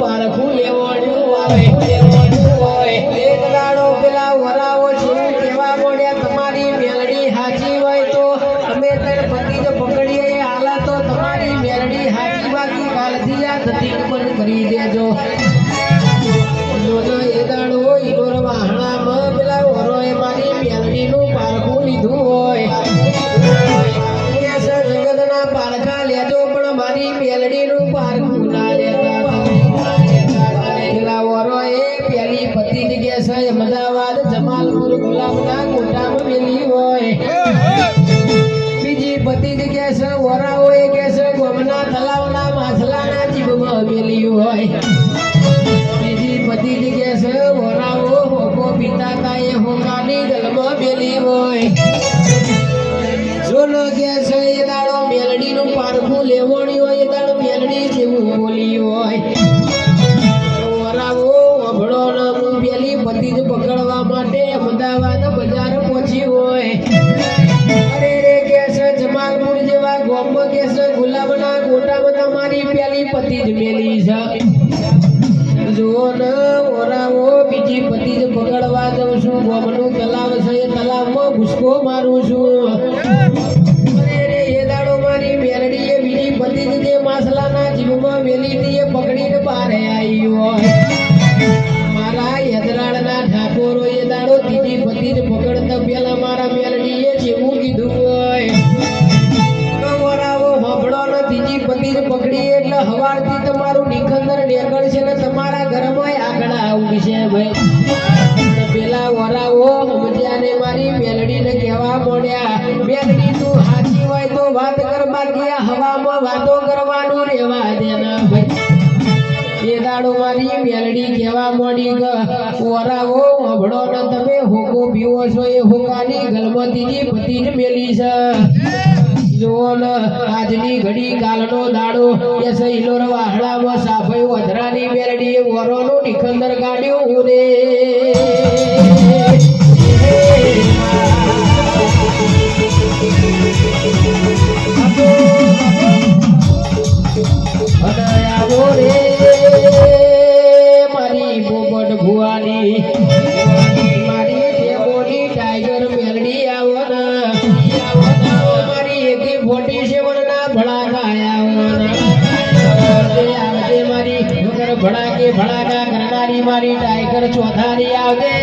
પારખું લેવડ્યું આવે. પેલા વરાવો છે તમારી મેલડી હાચી હોય તો અમે તને પતિને પકડીએ. હાલા તો તમારી મેલડી હાચી બાકી કાલથી આ ધતિક બંધ કરી દેજો. વરોએ મારી મેલડીનું પારખું લીધું હોય. જગતના પારખા લેજો, પણ મારી મેલડીનું પારખું ના પેલા વરોએ પેલી પતિ જગ્યા છે અમદાવાદ, જમાલપુર, ગુલાબના કોટામાં મેલી હોય. બીજી પતિ જગ્યા છે વરાઓએ કે છે ગોમના તલાવના માછલાના જીભમાં મેલી હોય. તાએ હોકાની ગલમાં બેલી હોય જોલો કે છે, એ દાડો મેલડીનું પારખું લેવણી હોય, એ મેલડી જેવું જાઉં છું ગોમનું તલાવ છે, એ તલાવમાં ઘુસકો મારું છું. રે, એ દાડો મારી મેરડીએ બીજી પતિ જ માસલાના જીવમાં વેલી હતી એ પકડીને બારે આવી હોય મારા યદરાળના ઠાકોરો એ દાડો ત્રીજી પતિ પકડતા પહેલા મારા મેરડીએ જેવું કીધું હોય. વરાવો હોબળો ને ત્રીજી પતિ જ પકડી એટલે હવારથી તમારું નિખંદર નીકળશે ને તમારા ઘરમાં આગળ છે ભાઈ. વાત કર બાકી હવામાં વાતો કરવાનું રહેવા દેના એ દાડો મારી મેલડી કહેવા મોડી તમે હોકો પીવો છો. એ હોકાની ગલમતીજી પતિ જ મેલી છે. આજની ઘડી કાલનો દાડો. કે સહીલોર વાહડામાં સાફઈ વધરાની મેરડીએ વરોનું નિખંદર કાઢ્યું હું રે મારી પોપટ ભુવાની મારી ટેબોની ટાઈગર મેલડી આવો મારી એકી ફોર્ટી સેવન ના ભડાકા આવો આવજે આવજે મારી વગર ભડાકે ભડાકા કરનારી મારી ટાઈગર ચોથારી આવજે.